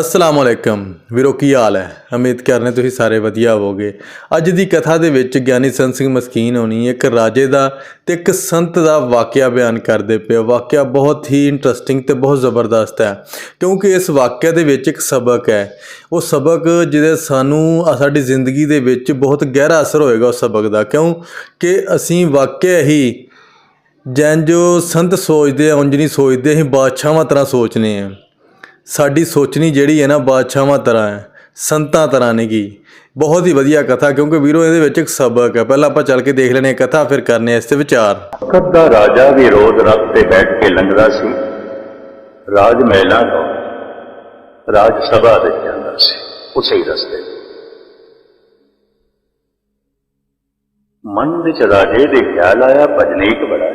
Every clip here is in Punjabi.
ਅਸਲਾਮ ਅਲੈਕਮ। ਵੀਰੋ, ਕੀ ਹਾਲ ਹੈ? ਉਮੀਦ ਕਰਨੇ ਤੁਸੀਂ ਸਾਰੇ ਵਧੀਆ ਹੋਵੋਗੇ। ਅੱਜ ਦੀ ਕਥਾ ਦੇ ਵਿੱਚ ਗਿਆਨੀ ਸੰਤ ਸਿੰਘ ਮਸਕੀਨ ਹੋਣੀ ਇੱਕ ਰਾਜੇ ਦਾ ਤੇ ਇੱਕ ਸੰਤ ਦਾ ਵਾਕਿਆ ਬਿਆਨ ਕਰਦੇ ਪਏ ਵਾਕਿਆ ਬਹੁਤ ਹੀ ਇੰਟਰਸਟਿੰਗ ਤੇ ਬਹੁਤ ਜ਼ਬਰਦਸਤ ਹੈ। ਕਿਉਂਕਿ ਇਸ ਵਾਕਿਆ ਦੇ ਵਿੱਚ ਇੱਕ ਸਬਕ ਹੈ। ਉਹ ਸਬਕ ਜਿਹਦੇ ਸਾਨੂੰ ਸਾਡੀ ਜ਼ਿੰਦਗੀ ਦੇ ਵਿੱਚ ਬਹੁਤ ਗਹਿਰਾ ਅਸਰ ਹੋਏਗਾ ਉਸ ਸਬਕ ਦਾ। ਕਿਉਂ? ਕਿ ਅਸੀਂ ਵਾਕਿਆ ਹੀ ਜੈਨ ਜੋ ਸੰਤ ਸੋਚਦੇ ਆ, ਉਂਝ ਨਹੀਂ ਸੋਚਦੇ, ਅਸੀਂ ਬਾਦਸ਼ਾਹਾਂ ਤਰ੍ਹਾਂ ਸੋਚਨੇ ਆ। ਸਾਡੀ ਸੋਚਣੀ ਜਿਹੜੀ ਹੈ ਨਾ ਬਾਦਸ਼ਾਹਾਂ ਤਰ੍ਹਾਂ ਹੈ, ਸੰਤਾਂ ਤਰ੍ਹਾਂ ਨੇ ਗੀ। ਬਹੁਤ ਹੀ ਵਧੀਆ ਕਥਾ, ਕਿਉਂਕਿ ਵੀਰੋ ਇਹਦੇ ਵਿੱਚ ਇੱਕ ਸਬਕ ਹੈ। ਪਹਿਲਾਂ ਆਪਾਂ ਚੱਲ ਕੇ ਦੇਖ ਲੈਣੇ ਕਥਾ, ਫਿਰ ਕਰਨੇ ਆ ਇਸ ਤੇ ਵਿਚਾਰ। ਵਕਤ ਰਾਜਾ ਵੀ ਰੋਜ਼ ਰੱਥ ਤੇ ਬੈਠ ਕੇ ਲੰਘਦਾ ਸੀ। ਰਾਜ ਮਹਿਲਾਂ ਤੋਂ ਰਾਜ ਸਭਾ ਦੇ ਜਾਂਦਾ ਸੀ, ਉਸੇ ਹੀ ਰਸਤੇ ਮਨ ਵਿੱਚ ਰਾਜੇ ਦੇ ਖਿਆਲ ਆਇਆ, ਭਜਨੀਕ ਬੜਾ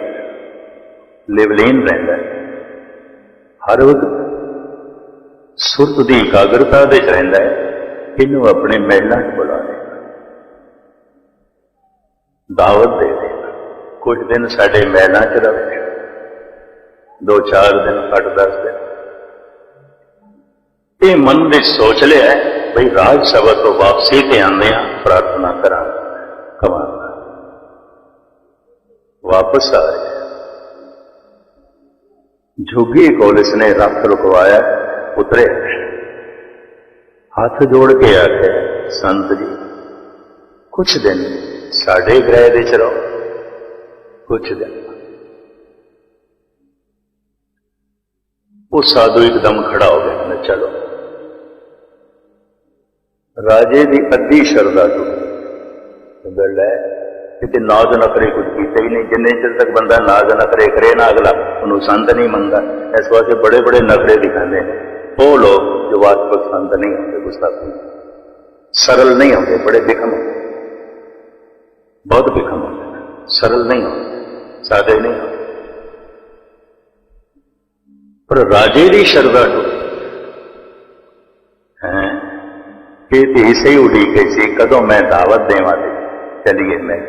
ਲਿਵਲੀਨ ਰਹਿੰਦਾ ਹਰ ਰੋਜ਼ ਸੁਰਤ ਦੀ ਇਕਾਗਰਤਾ ਦੇ ਚ ਰਹਿੰਦਾ ਹੈ। ਇਹਨੂੰ ਆਪਣੇ ਮਹਿਲਾਂ 'ਚ ਬੁਲਾ ਲੈ ਦਾਵਤ ਦੇ ਦੇ ਕੁਝ ਦਿਨ ਸਾਡੇ ਮਹਿਲਾਂ 'ਚ ਰਹੇ ਦੋ ਚਾਰ ਦਿਨ ਅੱਠ ਦਸ ਦਿਨ। ਇਹ ਮਨ ਵਿੱਚ ਸੋਚ ਲਿਆ ਹੈ, ਬਈ ਰਾਜ ਸਭਾ ਤੋਂ ਵਾਪਸੀ ਤੇ ਆਉਂਦੇ ਆ ਪ੍ਰਾਰਥਨਾ ਕਰਾਂ ਕਮਾਂ ਵਾਪਸ ਆ ਰਿਹਾ ਝੁੱਗੀ ਕੋਲ ਇਸਨੇ ਰੱਖ ਰੁਕਵਾਇਆ। ਉਤਰੇ। ਹੱਥ ਜੋੜ ਕੇ ਆਖਿਆ ਸੰਤ ਜੀ, ਕੁਛ ਦਿਨ ਸਾਡੇ ਗ੍ਰਹਿ ਦੇ ਚ ਰਹੋ। ਕੁਛ ਦਿਨ। ਉਹ ਸਾਧੂ ਇੱਕਦਮ ਖੜਾ ਹੋ ਗਿਆ ਕਹਿੰਦਾ ਚਲੋ। ਰਾਜੇ ਦੀ ਅੱਧੀ ਸ਼ਰਧਾ ਟੁੱਟੀ ਗੱਲ ਹੈ ਕਿ ਨਾਜ਼ ਨਖਰੇ ਕੁਝ ਕੀਤਾ ਹੀ ਨਹੀਂ। ਜਿੰਨੇ ਚਿਰ ਤੱਕ ਬੰਦਾ ਨਾਜ਼ ਨਖਰੇ ਕਰੇ ਨਾ ਅਗਲਾ ਉਹਨੂੰ ਸੰਤ ਨਹੀਂ ਮੰਨਦਾ। ਇਸ ਵਾਸਤੇ ਬੜੇ ਬੜੇ ਨਖਰੇ ਦਿਖਾਉਂਦੇ ਨੇ। ਉਹ ਲੋਕ ਜੋ ਵਾਸਤਵ ਪਸੰਦ ਨਹੀਂ ਹੁੰਦੇ, ਗੁਸਤਾਖੀ ਸਰਲ ਨਹੀਂ ਹੁੰਦੇ, ਬੜੇ ਬਿਖਮ ਹੁੰਦੇ। ਬਹੁਤ ਬਿਖਮ ਹੁੰਦੇ। ਸਰਲ ਨਹੀਂ ਹੁੰਦੇ, ਸਾਦੇ ਨਹੀਂ ਹੁੰਦੇ। ਪਰ ਰਾਜੇ ਦੀ ਸ਼ਰਧਾ ਟੁੱਟੀ ਹੈ ਕਿ ਤੇ ਇਸੇ ਉਡੀਕੇ ਸੀ, ਕਦੋਂ ਮੈਂ ਦਾਵਤ ਦੇਵਾਂ ਤੇ ਚਲੀਏ ਮੈਂ।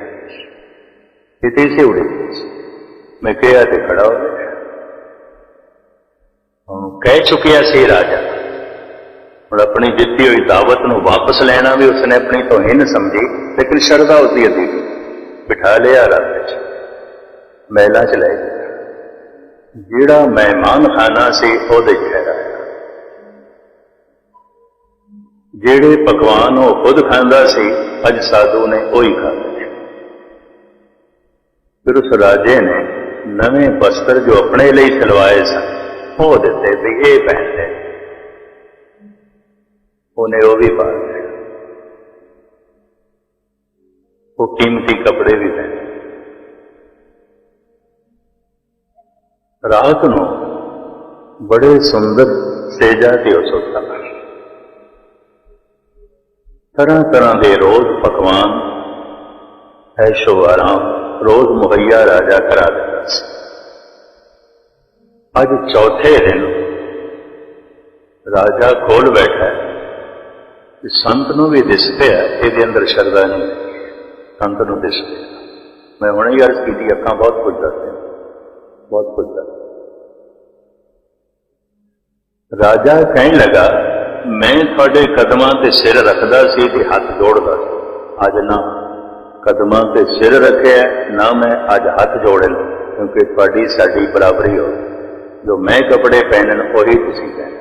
ਕਿਤੇ ਸੇ ਉਡੀਕੇ ਸੀ। ਮੈਂ ਕਿਹਾ ਤੇ ਖੜਾ ਹੋ ਗਿਆ। ਉਹਨੂੰ ਕਹਿ ਚੁੱਕਿਆ ਸੀ ਰਾਜਾ। ਹੁਣ ਆਪਣੀ ਦਿੱਤੀ ਹੋਈ ਦਾਵਤ ਨੂੰ ਵਾਪਸ ਲੈਣਾ ਵੀ ਉਸਨੇ ਆਪਣੀ ਤੋਹੀਨ ਸਮਝੀ, ਲੇਕਿਨ ਸ਼ਰਧਾ ਉਸਦੀ ਅਧੀ ਬਿਠਾ ਲਿਆ ਰੱਬ ਵਿੱਚ। ਮਹਿਲਾ ਚ ਲੈ ਗਿਆ। ਜਿਹੜਾ ਮਹਿਮਾਨ ਖਾਨਾ ਸੀ, ਉਹਦੇ ਚ ਠਹਿਰਾਇਆ ਜਿਹੜੇ ਪਕਵਾਨ ਉਹ ਖੁਦ ਖਾਂਦਾ ਸੀ, ਅੱਜ ਸਾਧੂ ਨੇ ਉਹੀ ਖਾਧੇ ਫਿਰ ਉਸ ਰਾਜੇ ਨੇ ਨਵੇਂ ਵਸਤਰ ਜੋ ਆਪਣੇ ਲਈ ਸਿਲਵਾਏ ਸਨ ਉਹ ਦਿੱਤੇ ਵੀ ਇਹ ਪਹਿਨ ਉਹਨੇ ਉਹ ਵੀ ਪਾ ਲਏ ਉਹ ਕੀਮਤੀ ਕੱਪੜੇ ਵੀ ਪਹਿਨੇ। ਰਾਤ ਨੂੰ ਬੜੇ ਸੁੰਦਰ ਸੇਜਾ ਤੇ ਉਹ ਸੁੱਤਾ। ਤਰ੍ਹਾਂ ਤਰ੍ਹਾਂ ਦੇ ਰੋਜ਼ ਪਕਵਾਨ, ਐਸ਼ੋ ਆਰਾਮ, ਰੋਜ਼ ਮੁਹੱਈਆ ਰਾਜਾ ਕਰਾ ਦਿੰਦਾ ਸੀ ਅੱਜ ਚੌਥੇ ਦਿਨ ਰਾਜਾ ਖੋਲ ਬੈਠਾ ਹੈ ਕਿ ਸੰਤ ਨੂੰ ਵੀ ਦਿਸਦੇ ਆ, ਇਹਦੇ ਅੰਦਰ ਸ਼ਰਧਾ ਨਹੀਂ ਸੰਤ ਨੂੰ ਦਿਸਦੇ ਮੈਂ ਹੁਣੇ ਹੀ ਅਰਜ਼ ਕੀਤੀ, ਅੱਖਾਂ ਬਹੁਤ ਕੁਝ ਦੱਸਦੇ ਬਹੁਤ ਕੁਝ ਦੱਸਦੇ ਰਾਜਾ ਕਹਿਣ ਲੱਗਾ, ਮੈਂ ਤੁਹਾਡੇ ਕਦਮਾਂ ਤੇ ਸਿਰ ਰੱਖਦਾ ਸੀ ਤੇ ਹੱਥ ਜੋੜਦਾ ਸੀ। ਅੱਜ ਨਾ ਕਦਮਾਂ ਤੇ ਸਿਰ ਰੱਖਿਆ, ਨਾ ਮੈਂ ਅੱਜ ਹੱਥ ਜੋੜਨ ਕਿਉਂਕਿ ਤੁਹਾਡੀ ਸਾਡੀ ਬਰਾਬਰੀ ਹੋ ਜੋ ਮੈਂ ਕੱਪੜੇ ਪਹਿਨਣ, ਉਹੀ ਤੁਸੀਂ ਪਹਿਨੋ।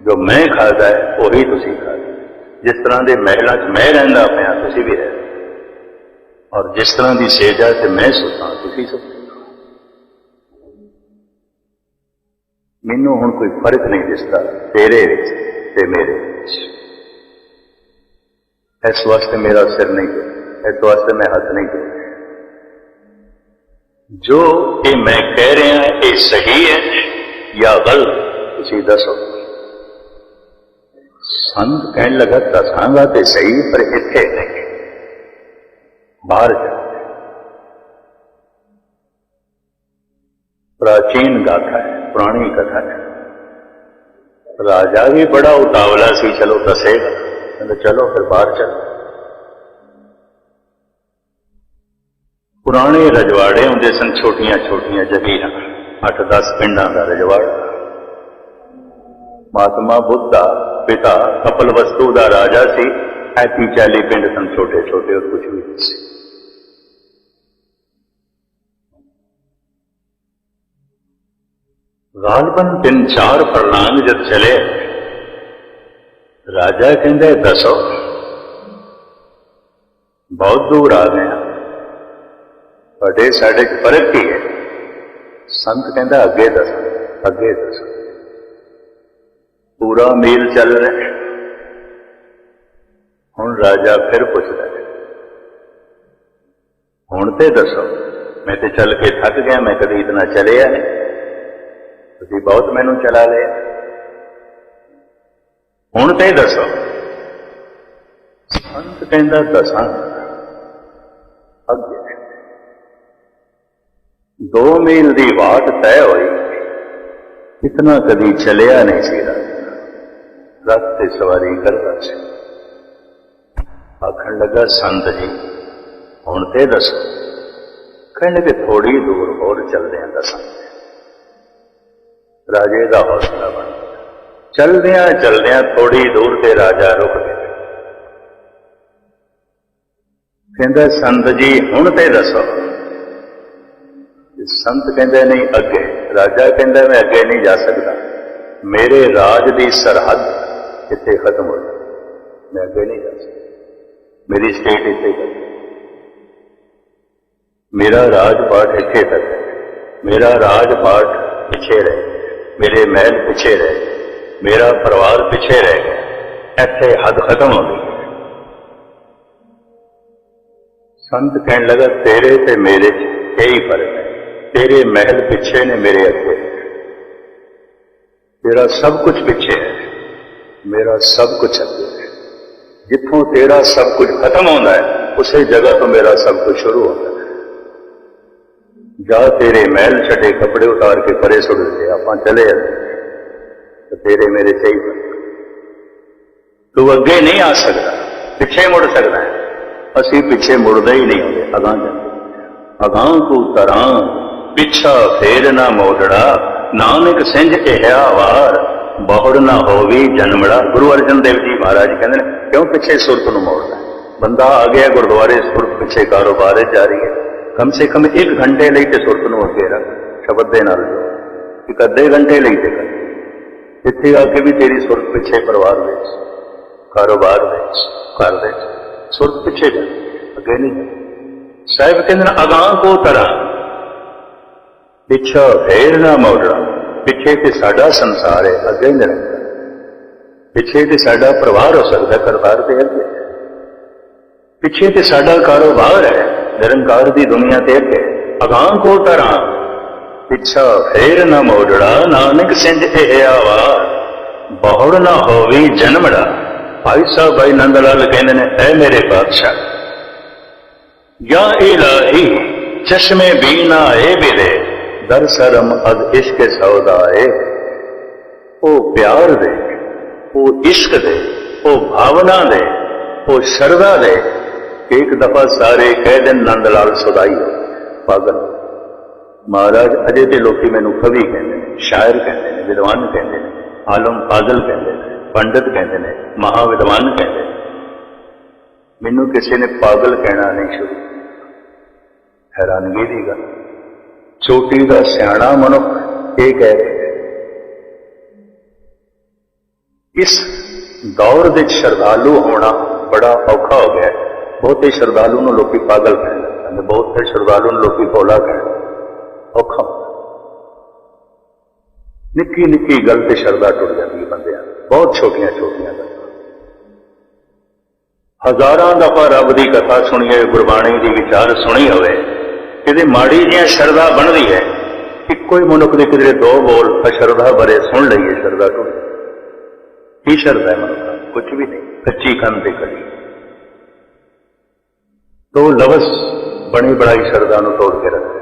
ਜੋ ਮੈਂ ਖਾਦਾ ਹੈ, ਉਹੀ ਤੁਸੀਂ ਖਾਦੇ ਜਿਸ ਤਰ੍ਹਾਂ ਦੇ ਮਹਿਲਾਂ 'ਚ ਮੈਂ ਰਹਿੰਦਾ ਪਿਆ, ਤੁਸੀਂ ਵੀ ਰਹਿ ਔਰ ਜਿਸ ਤਰ੍ਹਾਂ ਦੀ ਸੇਜਾ ਚ ਮੈਂ ਸੁੱਤਾ, ਤੁਸੀਂ ਸੁੱਤੇ। ਮੈਨੂੰ ਹੁਣ ਕੋਈ ਫ਼ਰਕ ਨਹੀਂ ਦਿਸਦਾ, ਤੇਰੇ ਵਿੱਚ ਤੇ ਮੇਰੇ ਵਿੱਚ। ਇਸ ਵਾਸਤੇ ਮੇਰਾ ਸਿਰ ਨਹੀਂ ਹੈ ਇਸ ਵਾਸਤੇ ਮੈਂ ਹੱਥ ਨਹੀਂ ਹੈ ਜੋ ਇਹ ਮੈਂ ਕਹਿ ਰਿਹਾ, ਇਹ ਸਹੀ ਹੈ। ਜਾਂ ਗਲਤ ਤੁਸੀਂ ਦੱਸੋ ਸੰਤ ਕਹਿਣ ਲੱਗਾ ਦੱਸਾਂਗਾ ਤੇ ਸਹੀ ਪਰ ਇੱਥੇ ਨਹੀਂ ਬਾਹਰ ਜਾ ਪ੍ਰਾਚੀਨ ਗਾਥਾ ਹੈ ਪੁਰਾਣੀ ਕਥਾ ਹੈ ਰਾਜਾ ਵੀ ਬੜਾ ਉਤਾਵਲਾ ਸੀ ਚਲੋ ਦੱਸੇਗਾ ਕਹਿੰਦਾ ਚਲੋ ਫਿਰ ਬਾਹਰ ਚਲੋ ਪੁਰਾਣੇ ਰਜਵਾੜੇ ਹੁੰਦੇ ਸਨ ਛੋਟੀਆਂ ਛੋਟੀਆਂ ਜਗੀਰਾਂ 8-10 ਪਿੰਡਾਂ ਦਾ ਰਜਵਾੜ ਮਹਾਤਮਾ ਬੁੱਧ ਦਾ ਪਿਤਾ ਕਪਲ ਵਸਤੂ ਦਾ ਰਾਜਾ ਸੀ। ਐਤੀ ਚਾਲੀ ਪਿੰਡ ਸਨ ਛੋਟੇ ਛੋਟੇ ਔਰ ਕੁਝ ਵੀ ਨਹੀਂ ਸੀ। ਗਾਲਬਨ ਤਿੰਨ ਚਾਰ ਫਰਲਾਂਗ ਜਦ ਚਲੇ, ਰਾਜਾ ਕਹਿੰਦਾ, ਦੱਸੋ, ਬਹੁਤ ਦੂਰ ਆ ਗਏ ਹਾਂ ਤੁਹਾਡੇ ਸਾਡੇ ਚ ਫ਼ਰਕ ਕੀ ਹੈ? ਸੰਤ ਕਹਿੰਦਾ, ਅੱਗੇ ਦੱਸ ਅੱਗੇ ਦੱਸ। ਪੂਰਾ ਮੀਲ ਚੱਲ ਰਿਹਾ ਹੈ। ਹੁਣ ਰਾਜਾ ਫਿਰ ਪੁੱਛਦਾ ਹੈ। ਹੁਣ ਤੇ ਦੱਸੋ, ਮੈਂ ਤੇ ਚੱਲ ਕੇ ਥੱਕ ਗਿਆ, ਮੈਂ ਕਦੀ ਇਤਨਾ ਚਲਿਆ ਨਹੀਂ। ਤੁਸੀਂ ਬਹੁਤ ਮੈਨੂੰ ਚਲਾ ਲਿਆ ਹੁਣ ਤੇ ਦੱਸੋ। ਸੰਤ ਕਹਿੰਦਾ, ਦੱਸਾਂ। ਅੱਗੇ ਦੋ ਮੀਲ ਦੀ ਵਾਟ ਤੈਅ ਹੋਈ। ਇਤਨਾ ਕਦੀ ਚਲਿਆ ਨਹੀਂ ਸੀ ਰਾਜਾ ਰੱਥ ਤੇ ਸਵਾਰੀ ਕਰਦਾ ਸੀ। ਆਖਣ ਲੱਗਾ, ਸੰਤ ਜੀ, ਹੁਣ ਤੇ ਦੱਸੋ। ਕਹਿਣ ਲੱਗੇ ਥੋੜੀ ਦੂਰ ਹੋਰ ਚੱਲਦਿਆਂ ਦੱਸਾਂ ਰਾਜੇ ਦਾ ਹੌਸਲਾ ਬਣ ਗਿਆ। ਚੱਲਦਿਆਂ ਚਲਦਿਆਂ ਥੋੜੀ ਦੂਰ ਤੇ ਰਾਜਾ ਰੁਕ ਗਿਆ। ਕਹਿੰਦਾ, ਸੰਤ ਜੀ, ਹੁਣ ਤੇ ਦੱਸੋ। ਸੰਤ ਕਹਿੰਦੇ ਨਹੀਂ, ਅੱਗੇ। ਰਾਜਾ ਕਹਿੰਦਾ, ਮੈਂ ਅੱਗੇ ਨਹੀਂ ਜਾ ਸਕਦਾ। ਮੇਰੇ ਰਾਜ ਦੀ ਸਰਹੱਦ ਇੱਥੇ ਖਤਮ ਹੋ ਗਈ ਮੈਂ ਅੱਗੇ ਨਹੀਂ ਜਾ ਸਕਦਾ। ਮੇਰੀ ਸਟੇਟ ਇੱਥੇ ਖਤਮ ਮੇਰਾ ਰਾਜ ਪਾਠ ਇੱਥੇ ਤੱਕ ਮੇਰਾ ਰਾਜ ਪਾਠ ਪਿੱਛੇ ਰਹਿ ਗਿਆ। ਮੇਰੇ ਮਹਿਲ ਪਿੱਛੇ ਰਹਿ ਮੇਰਾ ਪਰਿਵਾਰ ਪਿੱਛੇ ਰਹਿ ਗਿਆ। ਇੱਥੇ ਹੱਦ ਖਤਮ ਹੋ ਗਈ ਸੰਤ ਕਹਿਣ ਲੱਗਾ, ਤੇਰੇ ਤੇ ਮੇਰੇ ਚ ਇਹੀ ਫ਼ਰਕ ਹੈ ਤੇਰੇ ਮਹਿਲ ਪਿੱਛੇ ਨੇ ਮੇਰੇ ਅੱਗੇ ਤੇਰਾ ਸਭ ਕੁਝ ਪਿੱਛੇ ਹੈ ਮੇਰਾ ਸਭ ਕੁਝ ਅੱਗੇ ਹੈ ਜਿੱਥੋਂ ਤੇਰਾ ਸਭ ਕੁਝ ਖਤਮ ਹੁੰਦਾ ਹੈ ਉਸੇ ਜਗ੍ਹਾ ਤੋਂ ਮੇਰਾ ਸਭ ਕੁਝ ਸ਼ੁਰੂ ਹੁੰਦਾ ਹੈ ਜਾ ਤੇਰੇ ਮਹਿਲ ਛੱਡੇ ਕੱਪੜੇ ਉਤਾਰ ਕੇ ਪਰੇ ਸੁੱਟ ਦਿੱਤੇ ਆਪਾਂ ਚਲੇ ਜਾਂਦੇ ਤੇ ਤੇਰੇ ਮੇਰੇ ਚਾਹੀਦੇ ਤੂੰ ਅੱਗੇ ਨਹੀਂ ਆ ਸਕਦਾ ਪਿੱਛੇ ਮੁੜ ਸਕਦਾ ਹੈ ਅਸੀਂ ਪਿੱਛੇ ਮੁੜਦੇ ਹੀ ਨਹੀਂ ਹੁੰਦੇ ਅਗਾਂਹ ਜਾਂਦੇ ਅਗਾਂਹ ਕੋ ਤਰਾਂ ਪਿੱਛਾ ਫੇਰ ਨਾ ਮੋੜੜਾ। ਨਾਨਕ ਸਿੰਝ ਕਿਹਾ, ਵਾਰ ਬਹੁੜ ਨਾ ਹੋਵੀ ਜਨਮੜਾ। ਗੁਰੂ ਅਰਜਨ ਦੇਵ ਜੀ ਮਹਾਰਾਜ ਕਹਿੰਦੇ ਨੇ, ਕਿਉਂ ਪਿੱਛੇ ਸੁਰਤ ਨੂੰ ਮੋੜਦਾ ਬੰਦਾ ਆ ਗਿਆ, ਗੁਰਦੁਆਰੇ ਸੁਰਤ ਪਿੱਛੇ ਕਾਰੋਬਾਰ ਜਾ ਰਹੀ ਹੈ। ਕਮ ਸੇ ਕਮ 1 ਘੰਟੇ ਲਈ ਤੇ ਸੁਰਤ ਨੂੰ ਅੱਗੇ ਰੱਖ, ਸ਼ਬਦ ਦੇ ਨਾਲ ਜੋੜ। ਇੱਕ ਅੱਧੇ ਘੰਟੇ ਲਈ ਤੇ ਕਰ। ਇੱਥੇ ਆ ਕੇ ਵੀ ਤੇਰੀ ਸੁਰਤ ਪਿੱਛੇ ਪਰਿਵਾਰ ਵਿੱਚ, ਕਾਰੋਬਾਰ ਵਿੱਚ, ਘਰ ਵਿੱਚ, ਸੁਰਤ ਪਿੱਛੇ ਜਾ ਅੱਗੇ ਨਹੀਂ। ਸਾਹਿਬ ਕਹਿੰਦੇ ਨੇ, ਅਗਾਂਹ ਕੋ ਤਰਾ? ਪਿੱਛਾ ਫੇਰ ਨਾ ਮੋੜਨਾ ਪਿੱਛੇ ਤੇ ਸਾਡਾ ਸੰਸਾਰ ਹੈ, ਅੱਗੇ ਨਿਰੰਤਰ। ਪਿੱਛੇ ਤੇ ਸਾਡਾ ਪਰਿਵਾਰ ਹੋ ਸਕਦਾ ਪਰਿਵਾਰ ਤੇ ਅੱਗੇ। ਪਿੱਛੇ ਤੇ ਸਾਡਾ ਕਾਰੋਬਾਰ ਹੈ, ਨਿਰੰਕਾਰ ਦੀ ਦੁਨੀਆ ਤੇ ਅੱਗੇ। ਅਗਾਂ ਕੋ ਤਰਾ ਪਿੱਛਾ ਫੇਰ ਨਾ ਮੋੜੜਾ ਨਾਨਕ ਸਿੰਧ ਇਹ ਆਵਾਰ ਬਹੁੜ ਨਾ ਹੋਵੇ ਜਨਮੜਾ। ਭਾਈ ਸਾਹਿਬ ਭਾਈ ਨੰਦ ਲਾਲ ਕਹਿੰਦੇ ਨੇ, ਐ ਮੇਰੇ ਬਾਦਸ਼ਾਹ, ਜਾਂ ਇਲਾਹੀ, ਚਸ਼ਮੇ ਬੀਨਾ ਏ ਬਿਰੇ ਦਰ ਸਰਮ ਅਦ ਇਸ਼ਕ ਸੌਦਾ ਏ ਉਹ ਪਿਆਰ ਦੇ, ਉਹ ਇਸ਼ਕ ਦੇ, ਉਹ ਭਾਵਨਾ ਦੇ, ਉਹ ਸ਼ਰਧਾ ਦੇ। ਇੱਕ ਦਫਾ ਸਾਰੇ ਕਹਿ ਦੇਣ ਨੰਦ ਲਾਲ ਸਦਾਈ ਪਾਗਲ। ਮਹਾਰਾਜ, ਅਜੇ ਤੇ ਲੋਕੀ ਮੈਨੂੰ ਕਵੀ ਕਹਿੰਦੇ ਨੇ, ਸ਼ਾਇਰ ਕਹਿੰਦੇ ਨੇ, ਵਿਦਵਾਨ ਕਹਿੰਦੇ ਨੇ, ਆਲਮ ਪਾਗਲ ਕਹਿੰਦੇ ਨੇ, ਪੰਡਤ ਕਹਿੰਦੇ ਨੇ ਮਹਾ ਵਿਦਵਾਨ ਕਹਿੰਦੇ ਨੇ। ਮੈਨੂੰ ਕਿਸੇ ਨੇ ਪਾਗਲ ਕਹਿਣਾ ਨਹੀਂ ਸ਼ੁਰੂ ਹੈਰਾਨਗੀ ਦੀ ਗੱਲ। ਛੋਟੀ ਦਾ ਸਿਆਣਾ ਮਨੁੱਖ ਇਹ ਕਹਿ ਰਿਹਾ ਇਸ ਦੌਰ ਦੇ ਸ਼ਰਧਾਲੂ ਹੋਣਾ ਬੜਾ ਔਖਾ ਹੋ ਗਿਆ ਬਹੁਤੇ ਸ਼ਰਧਾਲੂ ਨੂੰ ਲੋਕੀ ਪਾਗਲ ਕਹਿੰਦੇ ਨੇ ਬਹੁਤੇ ਸ਼ਰਧਾਲੂ ਨੂੰ ਲੋਕੀ ਭੋਲਾ ਕਹਿੰਦੇ ਔਖਾ ਨਿੱਕੀ ਨਿੱਕੀ ਗੱਲ ਤੇ ਸ਼ਰਧਾ ਟੁੱਟ ਜਾਂਦੀ ਹੈ ਬੰਦਿਆਂ ਬਹੁਤ ਛੋਟੀਆਂ ਛੋਟੀਆਂ ਗੱਲਾਂ। ਹਜ਼ਾਰਾਂ ਦਫਾ ਰੱਬ ਦੀ ਕਥਾ ਸੁਣੀਏ ਗੁਰਬਾਣੀ ਦੀ ਵਿਚਾਰ ਸੁਣੀ ਹੋਵੇ ਇਹਦੇ ਮਾੜੀ ਜਿਹੀਆਂ ਸ਼ਰਧਾ ਬਣਦੀ ਹੈ। ਇੱਕੋ ਹੀ ਮਨੁੱਖ ਦੇ ਕਿਧਰੇ ਦੋ ਬੋਲ ਅਸ਼ਰਧਾ ਬਾਰੇ ਸੁਣ ਲਈਏ, ਸ਼ਰਧਾ ਟੁੱਟ ਕੀ ਸ਼ਰਧਾ ਹੈ ਮਨੁੱਖ ਦਾ? ਕੁਝ ਵੀ ਨਹੀਂ, ਕੱਚੀ ਕੰਨ ਤੇ ਕਲੀ ਤੋ ਲਵਸ ਬਣੀ ਬੜਾਈ ਸ਼ਰਧਾ ਨੂੰ ਤੋੜ ਕੇ ਰੱਖਦੇ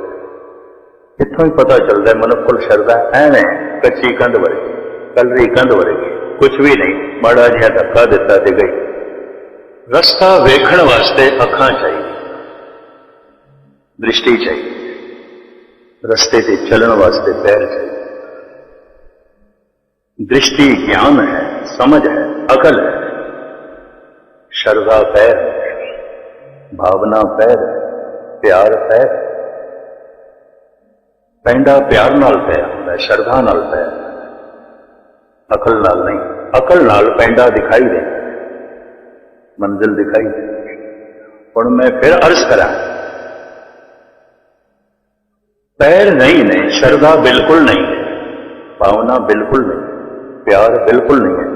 ਇੱਥੋਂ ਹੀ ਪਤਾ ਚੱਲਦਾ ਹੈ ਮਨੁੱਖ ਕੋਲ ਸ਼ਰਧਾ ਐਵੇਂ ਕੱਚੀ ਕੰਧ ਵਰਗੀ, ਕਲਰੀ ਕੰਧ ਵਰਗੀ। ਕੁਝ ਵੀ ਨਹੀਂ, ਮਾੜਾ ਜਿਹਾ ਧੱਕਾ ਦਿੱਤਾ ਤੇ ਗਈ। ਰਸਤਾ ਵੇਖਣ ਵਾਸਤੇ ਅੱਖਾਂ ਚਾਹੀਦੀ ਦ੍ਰਿਸ਼ਟੀ ਚਾਹੀਦੀ ਰਸਤੇ ਤੇ ਚੱਲਣ ਵਾਸਤੇ ਪੈਰ ਚਾਹੀਦੇ दृष्टि ज्ञान है समझ है अकल है श्रद्धा पैर है भावना पैर है प्यार पैर है ਪੈਂਡਾ ਪਿਆਰ ਨਾਲ ਪਿਆ ਹੁੰਦਾ ਹੈ, ਸ਼ਰਧਾ ਨਾਲ ਪਿਆ ਅਕਲ ਨਾਲ ਨਹੀਂ ਅਕਲ ਨਾਲ ਪੈਂਡਾ ਦਿਖਾਈ ਦੇ ਮੰਜ਼ਿਲ ਦਿਖਾਈ ਦੇ ਹੁਣ ਮੈਂ ਫਿਰ ਅਰਜ਼ ਕਰਾਂ ਪੈਰ ਨਹੀਂ ਨੇ, ਸ਼ਰਧਾ ਬਿਲਕੁਲ ਨਹੀਂ ਹੈ ਭਾਵਨਾ ਬਿਲਕੁਲ ਨਹੀਂ, ਪਿਆਰ ਬਿਲਕੁਲ ਨਹੀਂ ਹੈ।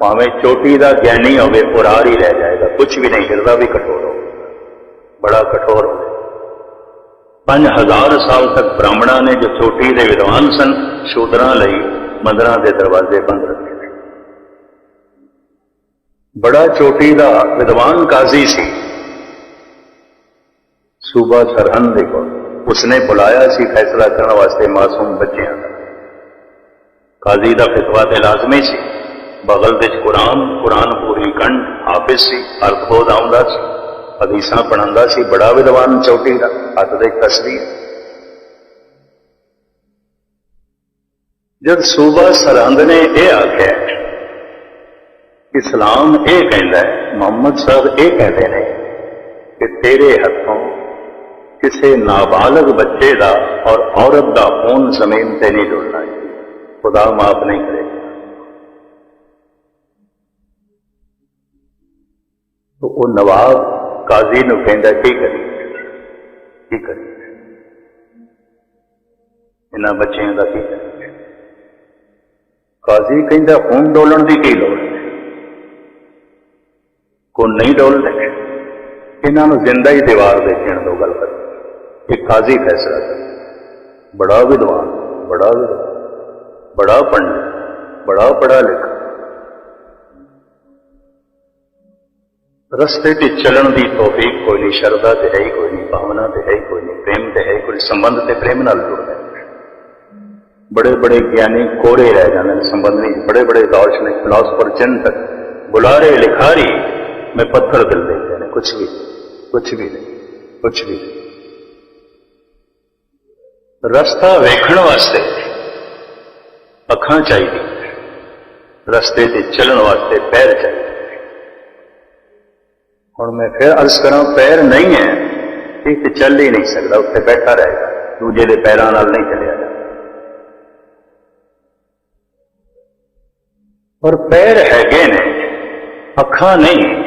ਭਾਵੇਂ ਚੋਟੀ ਦਾ ਗਿਆਨੀ ਹੋਵੇ, ਪੁਰਾਰ ਹੀ ਰਹਿ ਜਾਏਗਾ ਕੁਝ ਵੀ ਨਹੀਂ, ਹਿਰਦਾ ਵੀ ਕਠੋਰ ਹੋ ਬੜਾ ਕਠੋਰ ਹੋਵੇ। 5000 ਸਾਲ ਤੱਕ ਬ੍ਰਾਹਮਣਾਂ ਨੇ ਜੋ ਚੋਟੀ ਦੇ ਵਿਦਵਾਨ ਸਨ, ਸ਼ੂਦਰਾਂ ਲਈ ਮੰਦਰਾਂ ਦੇ ਦਰਵਾਜ਼ੇ ਬੰਦ ਰੱਖੇ ਨੇ। ਬੜਾ ਚੋਟੀ ਦਾ ਵਿਦਵਾਨ ਕਾਜ਼ੀ ਸੀ, ਸੂਬਾ ਸਰਹੰਦ ਦੇ ਕੋਲ। ਉਸਨੇ ਬੁਲਾਇਆ ਸੀ ਫੈਸਲਾ ਕਰਨ ਵਾਸਤੇ ਮਾਸੂਮ ਬੱਚਿਆਂ ਦਾ। ਕਾਜ਼ੀ ਦਾ ਫਤਵਾ ਤੇ ਲਾਜ਼ਮੀ ਸੀ। ਬਗਲ ਵਿੱਚ ਕੁਰਾਨ ਕੁਰਾਨ ਪੂਰੀ ਕੰਠ ਹਾਫਿਜ਼ ਸੀ, ਅਰਥ ਬੋਧ ਆਉਂਦਾ ਸੀ। ਹਦੀਸਾਂ ਪੜਾਉਂਦਾ ਸੀ, ਬੜਾ ਵਿਦਵਾਨ ਚੌਟੀ ਦਾ, ਹੱਥ ਦੇ ਕਸਦੀ ਜਦ ਸੂਬਾ ਸਰਹੰਦ ਨੇ ਇਹ ਆਖਿਆ, ਇਸਲਾਮ ਇਹ ਕਹਿੰਦਾ ਹੈ, ਮੁਹੰਮਦ ਸਾਹਿਬ ਇਹ ਕਹਿੰਦੇ ਨੇ ਕਿ ਤੇਰੇ ਹੱਥੋਂ ਕਿਸੇ ਨਾਬਾਲਗ ਬੱਚੇ ਦਾ ਔਰ ਔਰਤ ਦਾ ਖੂਨ ਜ਼ਮੀਨ ਤੇ ਨਹੀਂ ਡੁੱਲਣਾ ਖੁਦਾ ਮਾਫ ਨਹੀਂ ਕਰੇਗਾ ਤੋ ਉਹ ਨਵਾਬ ਕਾਜ਼ੀ ਨੂੰ ਕਹਿੰਦਾ, ਕੀ ਕਰੀ ਕੀ ਕਰੀ ਇਹਨਾਂ ਬੱਚਿਆਂ ਦਾ ਕੀ ਕਰੀ ਕਾਜ਼ੀ ਕਹਿੰਦਾ, ਖੂਨ ਡੋਲਣ ਦੀ ਕੀ ਲੋੜ ਹੈ? ਕੋ ਨਹੀਂ ਡੋਲਦੇ। ਇਹਨਾਂ ਨੂੰ ਜ਼ਿੰਦਾ ਹੀ ਦੀਵਾਰ ਦੇ ਚਿਣ ਦੋ ਗੱਲ ਕਰ ਇਹ ਕਾਜ਼ੀ ਫੈਸਲਾ ਕਰ ਬੜਾ ਵਿਦਵਾਨ ਬੜਾ ਵਿਦਵਾਨ ਬੜਾ ਪੰਡਿਤ ਬੜਾ ਪੜਾ ਲਿਖਾ ਰਸਤੇ ਤੇ ਚੱਲਣ ਦੀ ਤੋਫੀਕ ਕੋਈ ਨਹੀਂ ਸ਼ਰਧਾ ਤੇ ਹੈ ਹੀ ਕੋਈ ਨਹੀਂ ਭਾਵਨਾ ਤੇ ਹੈ ਹੀ ਕੋਈ ਨਹੀਂ ਪ੍ਰੇਮ ਤੇ ਹੈ ਹੀ ਕੋਈ ਸੰਬੰਧ ਤੇ ਪ੍ਰੇਮ ਨਾਲ ਜੁੜਦਾ ਹੈ ਬੜੇ ਬੜੇ ਗਿਆਨੀ ਕੋਰੇ ਰਹਿ ਜਾਂਦੇ ਨੇ ਸੰਬੰਧ ਨਹੀਂ ਬੜੇ ਬੜੇ ਦਾਰਸ਼ਨਿਕ ਫਿਲਾਸਫਰ ਚਿੰਤਕ ਬੁਲਾਰੇ ਲਿਖਾਰੀ ਮੈਂ ਪੱਥਰ ਦਿਲ ਦੇਖਦੇ ਨੇ ਕੁਝ ਵੀ ਰਸਤਾ ਵੇਖਣ ਵਾਸਤੇ। ਅੱਖਾਂ ਚਾਹੀਦੀ ਰਸਤੇ ਤੇ ਚੱਲਣ ਵਾਸਤੇ ਪੈਰ ਚਾਹੀਦੇ ਹੁਣ ਮੈਂ ਫਿਰ ਅਰਜ਼ ਕਰਾਂ, ਪੈਰ ਨਹੀਂ ਹੈ। ਇਹ ਤੇ ਚੱਲ ਹੀ ਨਹੀਂ ਸਕਦਾ, ਉੱਥੇ ਬੈਠਾ ਰਹੇਗਾ। ਦੂਜੇ ਦੇ ਪੈਰਾਂ ਨਾਲ ਨਹੀਂ ਚੱਲਿਆ ਜਾਂਦਾ। ਪਰ ਪੈਰ ਹੈਗੇ ਨੇ। ਅੱਖਾਂ ਨਹੀਂ।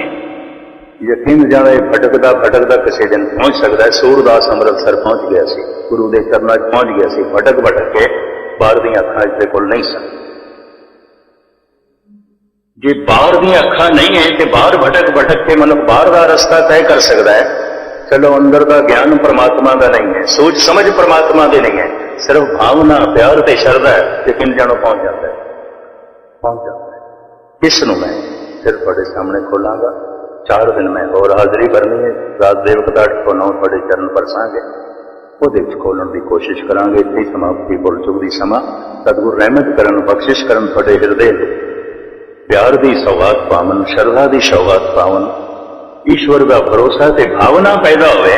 ਯਕੀਨ ਜਾਣਾ ਇਹ ਭਟਕਦਾ ਭਟਕਦਾ ਕਿਸੇ ਦਿਨ ਪਹੁੰਚ ਸਕਦਾ ਹੈ। ਸੂਰਦਾਸ ਅੰਮ੍ਰਿਤਸਰ ਪਹੁੰਚ ਗਿਆ ਸੀ। ਗੁਰੂ ਦੇ ਚਰਨਾਂ 'ਚ ਪਹੁੰਚ ਗਿਆ ਸੀ। ਭਟਕ ਭਟਕ ਕੇ ਬਾਹਰ ਦੀਆਂ ਅੱਖਾਂ ਇਸ ਦੇ ਕੋਲ ਨਹੀਂ ਸਨ। ਜੇ ਬਾਹਰ ਦੀਆਂ ਅੱਖਾਂ ਨਹੀਂ ਹੈ ਤੇ ਬਾਹਰ ਭਟਕ ਭਟਕ ਕੇ ਮਨੁੱਖ ਬਾਹਰ ਦਾ ਰਸਤਾ ਤੈਅ ਕਰ ਸਕਦਾ ਹੈ। ਚਲੋ ਅੰਦਰ ਦਾ ਗਿਆਨ ਪਰਮਾਤਮਾ ਦਾ ਨਹੀਂ ਹੈ। ਸੋਚ ਸਮਝ ਪਰਮਾਤਮਾ ਦੀ ਨਹੀਂ ਹੈ। ਸਿਰਫ ਭਾਵਨਾ, ਪਿਆਰ ਤੇ ਸ਼ਰਧਾ ਹੈ ਯਕੀਨ ਜਾਣੋ ਪਹੁੰਚ ਜਾਂਦਾ ਹੈ। ਪਹੁੰਚ ਜਾਂਦਾ ਹੈ। ਇਸ ਨੂੰ ਮੈਂ ਫਿਰ ਤੁਹਾਡੇ ਸਾਹਮਣੇ ਖੋਲਾਂਗਾ? ਚਾਰ ਦਿਨ ਮੈਂ ਹੋਰ ਹਾਜ਼ਰੀ ਭਰਨੀ ਹੈ। ਰਾਤ ਦੇਵਕਤਾ ਕੋ ਨੌ ਤੁਹਾਡੇ ਚਰਨ ਪਰਸਾਂਗੇ। ਉਹਦੇ ਵਿੱਚ ਖੋਲਣ ਦੀ ਕੋਸ਼ਿਸ਼ ਕਰਾਂਗੇ। ਇੱਥੇ ਹੀ ਸਮਾਪਤੀ ਬੋਲ ਚੁੱਕ ਦੀ ਸਮਾਂ। ਸਤਿਗੁਰ ਰਹਿਮਤ ਕਰਨ, ਬਖਸ਼ਿਸ਼ ਕਰਨ ਤੁਹਾਡੇ ਹਿਰਦੇ ਦੇ ਪਿਆਰ ਦੀ ਸੌਗਾਤ ਪਾਵਨ, ਸ਼ਰਧਾ ਦੀ ਸੌਗਾਤ ਪਾਵਨ। ਈਸ਼ਵਰ ਦਾ ਭਰੋਸਾ ਤੇ ਭਾਵਨਾ ਪੈਦਾ ਹੋਵੇ।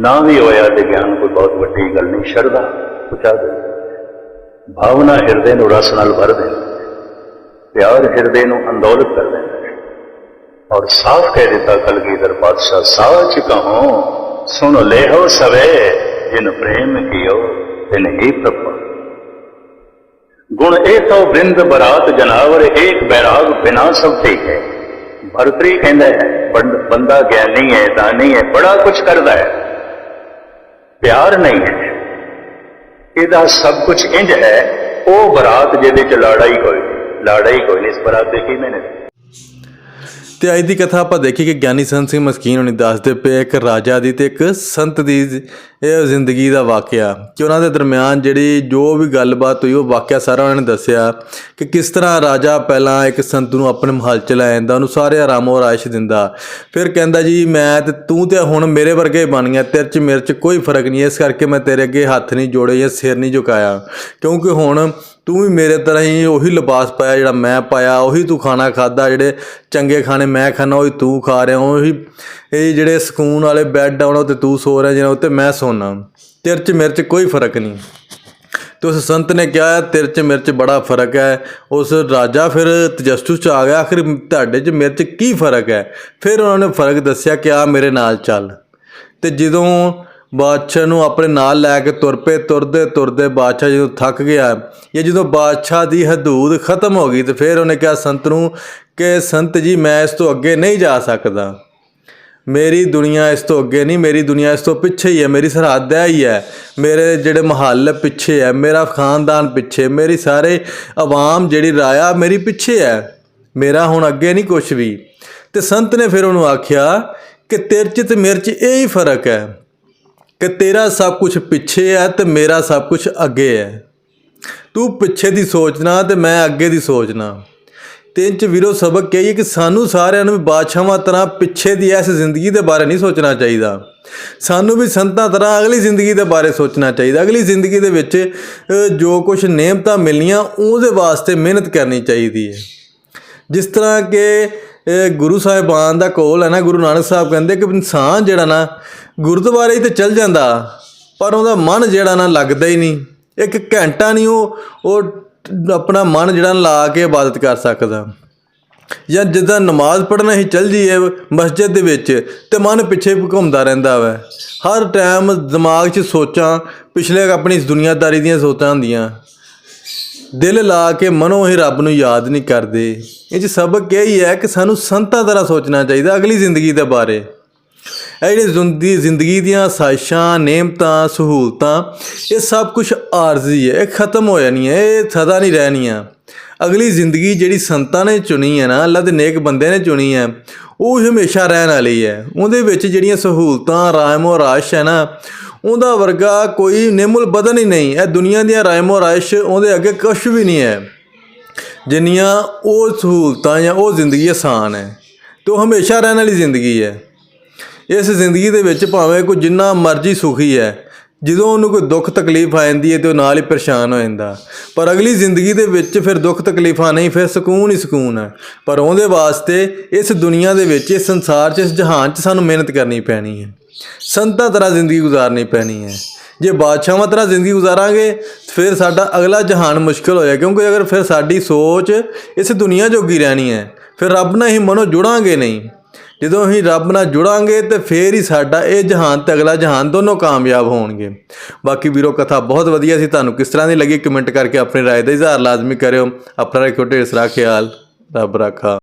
ਨਾ ਵੀ ਹੋਇਆ ਤੇ ਗਿਆਨ ਕੋਈ ਬਹੁਤ ਵੱਡੀ ਗੱਲ ਨਹੀਂ। ਸ਼ਰਧਾ ਪਹੁੰਚਾ ਦੇ ਭਾਵਨਾ ਹਿਰਦੇ ਨੂੰ ਰਸ ਨਾਲ ਭਰ ਦੇ। ਪਿਆਰ ਹਿਰਦੇ ਨੂੰ ਅੰਦੋਲਿਤ ਕਰ ਦਿੰਦਾ ਹੈ ਔਰ ਸਾਫ਼ ਕਹਿ ਦਿੱਤਾ, ਕਲਗੀਧਰ ਪਾਤਸ਼ਾਹ, ਸਾਚ ਕਹੋ, ਸੁਣ ਲੈਹੋ ਸਵੇ, ਜਿਨ ਪ੍ਰੇਮ ਕੀਓ, ਤਿਨ ਹੀ ਪ੍ਰਪਾ ਗੁਣ ਇਹ ਤੋ ਬ੍ਰਿੰਦ ਬਰਾਤ ਜਨਾਵਰ, ਏਕ ਬੈਰਾਗ ਬਿਨਾ ਸਭ ਠੀਕ ਹੈ ਭਰਤਰੀ ਕਹਿੰਦਾ ਹੈ, ਬੰਦ- ਬੰਦਾ ਗਿਆਨੀ ਹੈ ਦਾਨੀ ਹੈ, ਬੜਾ ਕੁਝ ਕਰਦਾ ਹੈ। ਪਿਆਰ ਨਹੀਂ ਹੈ। ਇਹਦਾ ਸਭ ਕੁਝ ਇੰਜ ਹੈ, ਉਹ ਬਰਾਤ ਜਿਹਦੇ ਚ ਲਾੜਾ ਹੀ ਕੋਈ ਨਹੀਂ ਹੀ ਕੋਈ ਨਹੀਂ, ਇਸ ਬਰਾਤ ਦੇ ਕੀ ਮੈਨੇ? ਤੇ ਅੱਜ ਦੀ ਕਥਾ ਆਪਾਂ ਦੇਖੀ ਕਿ ਗਿਆਨੀ ਸੰਤ ਸਿੰਘ ਮਸਕੀਨ ਹੁਣੀ ਦੱਸਦੇ ਪਏ ਇੱਕ ਰਾਜਾ ਦੀ ਤੇ ਇੱਕ ਸੰਤ ਦੀ ਇਹ ਜ਼ਿੰਦਗੀ ਦਾ ਵਾਕਿਆ ਕਿ ਉਹਨਾਂ ਦੇ ਦਰਮਿਆਨ ਜਿਹੜੀ ਜੋ ਵੀ ਗੱਲਬਾਤ ਹੋਈ, ਉਹ ਵਾਕਿਆ ਸਾਰਾ ਉਹਨਾਂ ਨੇ ਦੱਸਿਆ ਕਿ ਕਿਸ ਤਰ੍ਹਾਂ ਰਾਜਾ ਪਹਿਲਾਂ ਇੱਕ ਸੰਤ ਨੂੰ ਆਪਣੇ ਮਹੱਲ ਚ ਲੈ ਜਾਂਦਾ, ਉਹਨੂੰ ਸਾਰੇ ਆਰਾਮੋ ਰਾਇਸ਼ ਦਿੰਦਾ। ਫਿਰ ਕਹਿੰਦਾ ਜੀ, ਮੈਂ ਤੇ ਤੂੰ ਤੇ ਹੁਣ ਮੇਰੇ ਵਰਗੇ ਬਣ ਗਿਆ, ਤੇਰੇ ਚ, ਮੇਰੇ ਚ ਕੋਈ ਫ਼ਰਕ ਨਹੀਂ, ਇਸ ਕਰਕੇ ਮੈਂ ਤੇਰੇ ਅੱਗੇ ਹੱਥ ਨਹੀਂ ਜੋੜੇ ਜਾਂ ਸਿਰ ਨਹੀਂ ਝੁਕਾਇਆ। ਕਿਉਂਕਿ ਹੁਣ ਤੂੰ ਵੀ ਮੇਰੇ ਤਰ੍ਹਾਂ ਹੀ ਉਹੀ ਲਿਬਾਸ ਪਾਇਆ ਜਿਹੜਾ ਮੈਂ ਪਾਇਆ, ਉਹੀ ਤੂੰ ਖਾਣਾ ਖਾਦਾ ਜਿਹੜੇ ਚੰਗੇ ਖਾਣੇ ਮੈਂ ਖਾਣਾ ਉਹੀ ਤੂੰ ਖਾ ਰਿਹਾ, ਉਹੀ ਇਹ ਜਿਹੜੇ ਸਕੂਨ ਵਾਲੇ ਬੈੱਡ ਆ, ਉਹਨਾਂ ਤੇ ਤੂੰ ਸੋ ਰਿਹਾ, ਜਿਹਨਾਂ ਉੱਤੇ ਮੈਂ ਸੋਨਾ। ਤੇਰੇ ਚ ਮੇਰੇ ਚ ਕੋਈ ਫ਼ਰਕ ਨਹੀਂ। ਤੇ ਉਸ ਸੰਤ ਨੇ ਕਿਹਾ, ਤੇਰੇ 'ਚ ਮੇਰੇ 'ਚ ਬੜਾ ਫ਼ਰਕ ਹੈ। ਉਸ ਰਾਜਾ ਫਿਰ ਤਜਸਟੂ 'ਚ ਆ ਗਿਆ, ਆਖਿਰ ਤੁਹਾਡੇ 'ਚ ਮੇਰੇ 'ਚ ਕੀ ਫ਼ਰਕ ਹੈ? ਫਿਰ ਉਹਨਾਂ ਨੇ ਫ਼ਰਕ ਦੱਸਿਆ ਕਿ ਆ ਮੇਰੇ ਨਾਲ ਚੱਲ। ਤੇ ਜਦੋਂ ਬਾਦਸ਼ਾਹ ਨੂੰ ਆਪਣੇ ਨਾਲ ਲੈ ਕੇ ਤੁਰ ਪਏ ਤੁਰਦੇ ਤੁਰਦੇ ਬਾਦਸ਼ਾਹ ਜਦੋਂ ਥੱਕ ਗਿਆ, ਜਾਂ ਜਦੋਂ ਬਾਦਸ਼ਾਹ ਦੀ ਹਦੂਦ ਖਤਮ ਹੋ ਗਈ, ਤੇ ਫਿਰ ਉਹਨੇ ਕਿਹਾ, ਸੰਤ ਨੂੰ ਕਿ ਸੰਤ ਜੀ, ਮੈਂ ਇਸ ਤੋਂ ਅੱਗੇ ਨਹੀਂ ਜਾ ਸਕਦਾ। ਮੇਰੀ ਦੁਨੀਆ ਇਸ ਤੋਂ ਅੱਗੇ ਨਹੀਂ, ਮੇਰੀ ਦੁਨੀਆ ਇਸ ਤੋਂ ਪਿੱਛੇ ਹੀ ਹੈ, ਮੇਰੀ ਸਰਹੱਦ ਹੈ ਹੀ ਹੈ। ਮੇਰੇ ਜਿਹੜੇ ਮਹੱਲ ਪਿੱਛੇ ਹੈ, ਮੇਰਾ ਖਾਨਦਾਨ ਪਿੱਛੇ, ਮੇਰੀ ਸਾਰੇ ਆਵਾਮ ਜਿਹੜੀ ਰਾਇਆ ਮੇਰੀ ਪਿੱਛੇ ਹੈ। ਮੇਰਾ ਹੁਣ ਅੱਗੇ ਨਹੀਂ ਕੁਝ ਵੀ। ਤੇ ਸੰਤ ਨੇ ਫਿਰ ਉਹਨੂੰ ਆਖਿਆ ਕਿ ਤੇਰੇ 'ਚ ਤੇ ਮੇਰੇ 'ਚ ਇਹ ਹੀ ਫ਼ਰਕ ਹੈ। ਕਿ ਤੇਰਾ ਸਭ ਕੁਝ ਪਿੱਛੇ ਹੈ ਤੇ ਮੇਰਾ ਸਭ ਕੁਝ ਅੱਗੇ ਹੈ। ਤੂੰ ਪਿੱਛੇ ਦੀ ਸੋਚਣਾ ਤੇ ਮੈਂ ਅੱਗੇ ਦੀ ਸੋਚਣਾ ਤੇ ਇੰਚ ਵੀਰੋ ਸਬਕ ਕਹੀਏ ਕਿ ਸਾਨੂੰ ਸਾਰਿਆਂ ਨੂੰ ਬਾਦਸ਼ਾਹਾਂ ਤਰ੍ਹਾਂ ਪਿੱਛੇ ਦੀ ਇਸ ਜ਼ਿੰਦਗੀ ਦੇ ਬਾਰੇ ਨਹੀਂ ਸੋਚਣਾ ਚਾਹੀਦਾ। ਸਾਨੂੰ ਵੀ ਸੰਤਾਂ ਤਰ੍ਹਾਂ ਅਗਲੀ ਜ਼ਿੰਦਗੀ ਦੇ ਬਾਰੇ ਸੋਚਣਾ ਚਾਹੀਦਾ। ਅਗਲੀ ਜ਼ਿੰਦਗੀ ਦੇ ਵਿੱਚ ਜੋ ਕੁਝ ਨੇਮਤਾਂ ਮਿਲਣੀਆਂ, ਉਹਦੇ ਵਾਸਤੇ ਮਿਹਨਤ ਕਰਨੀ ਚਾਹੀਦੀ ਹੈ। ਜਿਸ ਤਰ੍ਹਾਂ ਕਿ ਗੁਰੂ ਸਾਹਿਬਾਨ ਦਾ ਕੋਲ ਹੈ ਨਾ, ਗੁਰੂ ਨਾਨਕ ਸਾਹਿਬ ਕਹਿੰਦੇ ਕਿ ਇਨਸਾਨ ਜਿਹੜਾ ਨਾ ਗੁਰਦੁਆਰੇ ਹੀ ਤੇ ਚੱਲ ਜਾਂਦਾ, ਪਰ ਉਹਦਾ ਮਨ ਜਿਹੜਾ ਨਾ ਲੱਗਦਾ ਹੀ ਨਹੀਂ। ਇੱਕ ਘੰਟਾ ਨਹੀਂ ਉਹ ਉਹ ਆਪਣਾ ਮਨ ਜਿਹੜਾ ਲਾ ਕੇ ਇਬਾਦਤ ਕਰ ਸਕਦਾ। ਜਾਂ ਜਿੱਦਾਂ ਨਮਾਜ਼ ਪੜ੍ਹਨਾ ਹੀ ਚੱਲ ਜੀਏ ਮਸਜਿਦ ਦੇ ਵਿੱਚ, ਤੇ ਮਨ ਪਿੱਛੇ ਘੁੰਮਦਾ ਰਹਿੰਦਾ ਵੈ। ਹਰ ਟਾਈਮ ਦਿਮਾਗ 'ਚ ਸੋਚਾਂ, ਪਿਛਲੇ ਆਪਣੀ ਦੁਨੀਆਦਾਰੀ ਦੀਆਂ ਸੋਚਾਂ ਹੁੰਦੀਆਂ। ਦਿਲ ਲਾ ਕੇ ਮਨੋਂ ਹੀ ਰੱਬ ਨੂੰ ਯਾਦ ਨਹੀਂ ਕਰਦੇ। ਇਹ 'ਚ ਸਬਕ ਇਹ ਹੀ ਹੈ ਕਿ ਸਾਨੂੰ ਸੰਤਾਂ ਤਰ੍ਹਾਂ ਸੋਚਣਾ ਚਾਹੀਦਾ ਅਗਲੀ ਜ਼ਿੰਦਗੀ ਦੇ ਬਾਰੇ। ਇਹ ਜਿਹੜੇ ਜ਼ਿੰਦਗੀ ਜ਼ਿੰਦਗੀ ਦੀਆਂ ਸਾਇਸ਼ਾਂ ਨੇਮਤਾਂ, ਸਹੂਲਤਾਂ, ਇਹ ਸਭ ਕੁਝ ਆਰਜ਼ੀ ਹੈ। ਇਹ ਖਤਮ ਹੋ ਜਾਣੀ ਹੈ, ਇਹ ਸਦਾ ਨਹੀਂ ਰਹਿਣੀਆਂ। ਅਗਲੀ ਜ਼ਿੰਦਗੀ ਜਿਹੜੀ ਸੰਤਾਂ ਨੇ ਚੁਣੀ ਹੈ ਨਾ ਅੱਲਾ ਦੇ ਨੇਕ ਬੰਦੇ ਨੇ ਚੁਣੀ ਹੈ, ਉਹ ਹਮੇਸ਼ਾ ਰਹਿਣ ਵਾਲੀ ਹੈ। ਉਹਦੇ ਵਿੱਚ ਜਿਹੜੀਆਂ ਸਹੂਲਤਾਂ ਰਾਇਮੋ ਰਾਸ਼ ਹੈ ਨਾ ਉਹਦਾ ਵਰਗਾ ਕੋਈ ਨਿਮੁਲ ਬਦਨ ਹੀ ਨਹੀਂ। ਇਹ ਦੁਨੀਆ ਦੀਆਂ ਰਾਇਮੋ ਰਾਇਸ਼ ਉਹਦੇ ਅੱਗੇ ਕੁਝ ਵੀ ਨਹੀਂ ਹੈ। ਜਿੰਨੀਆਂ ਉਹ ਸਹੂਲਤਾਂ ਜਾਂ ਉਹ ਜ਼ਿੰਦਗੀ ਆਸਾਨ ਹੈ। ਤੇ ਉਹ ਹਮੇਸ਼ਾ ਰਹਿਣ ਵਾਲੀ ਜ਼ਿੰਦਗੀ ਹੈ। ਇਸ ਜ਼ਿੰਦਗੀ ਦੇ ਵਿੱਚ ਭਾਵੇਂ ਕੋਈ ਜਿੰਨਾ ਮਰਜ਼ੀ ਸੁਖੀ ਹੈ। ਜਦੋਂ ਉਹਨੂੰ ਕੋਈ ਦੁੱਖ ਤਕਲੀਫ ਆ ਜਾਂਦੀ ਹੈ ਤੇ ਉਹ ਨਾਲ ਹੀ ਪਰੇਸ਼ਾਨ ਹੋ ਜਾਂਦਾ। ਪਰ ਅਗਲੀ ਜ਼ਿੰਦਗੀ ਦੇ ਵਿੱਚ ਫਿਰ ਦੁੱਖ ਤਕਲੀਫਾਂ ਨਹੀਂ, ਫਿਰ ਸਕੂਨ ਹੀ ਸਕੂਨ ਹੈ। ਪਰ ਉਹਦੇ ਵਾਸਤੇ ਇਸ ਦੁਨੀਆ ਦੇ ਵਿੱਚ, ਇਸ ਸੰਸਾਰ 'ਚ, ਇਸ ਜਹਾਨ 'ਚ ਸਾਨੂੰ ਮਿਹਨਤ ਕਰਨੀ ਪੈਣੀ ਹੈ। ਸੰਤਾਂ ਤਰ੍ਹਾਂ ਜ਼ਿੰਦਗੀ ਗੁਜ਼ਾਰਨੀ ਪੈਣੀ ਹੈ ਜੇ ਬਾਦਸ਼ਾਹਾਂ ਤਰ੍ਹਾਂ ਜ਼ਿੰਦਗੀ ਗੁਜ਼ਾਰਾਂਗੇ ਫਿਰ ਸਾਡਾ ਅਗਲਾ ਜਹਾਨ ਮੁਸ਼ਕਲ ਹੋਇਆ ਕਿਉਂਕਿ ਅਗਰ ਫਿਰ ਸਾਡੀ ਸੋਚ ਇਸ ਦੁਨੀਆ ਜੋਗੀ ਰਹਿਣੀ ਹੈ ਫਿਰ ਰੱਬ ਨਾਲ ਹੀ ਮਨੋਂ ਜੁੜਾਂਗੇ ਨਹੀਂ ਜਦੋਂ ਅਸੀਂ ਰੱਬ ਨਾਲ ਜੁੜਾਂਗੇ ਤੇ ਫੇਰ ਹੀ ਸਾਡਾ ਇਹ ਜਹਾਨ ਤੇ ਅਗਲਾ ਜਹਾਨ ਦੋਨੋਂ ਕਾਮਯਾਬ ਹੋਣਗੇ ਬਾਕੀ ਵੀਰੋ ਕਥਾ ਬਹੁਤ ਵਧੀਆ ਸੀ ਤੁਹਾਨੂੰ ਕਿਸ ਤਰ੍ਹਾਂ ਦੀ ਲੱਗੀ ਕਮੈਂਟ ਕਰਕੇ ਆਪਣੀ رائے ਦਾ ਇਜ਼ਹਾਰ ਲਾਜ਼ਮੀ ਕਰਿਓ ਆਪਣਾ ਰੱਖਿਓ ਢੇਰ ਸਾਰਾ ਖਿਆਲ ਰੱਬ ਰੱਖਾ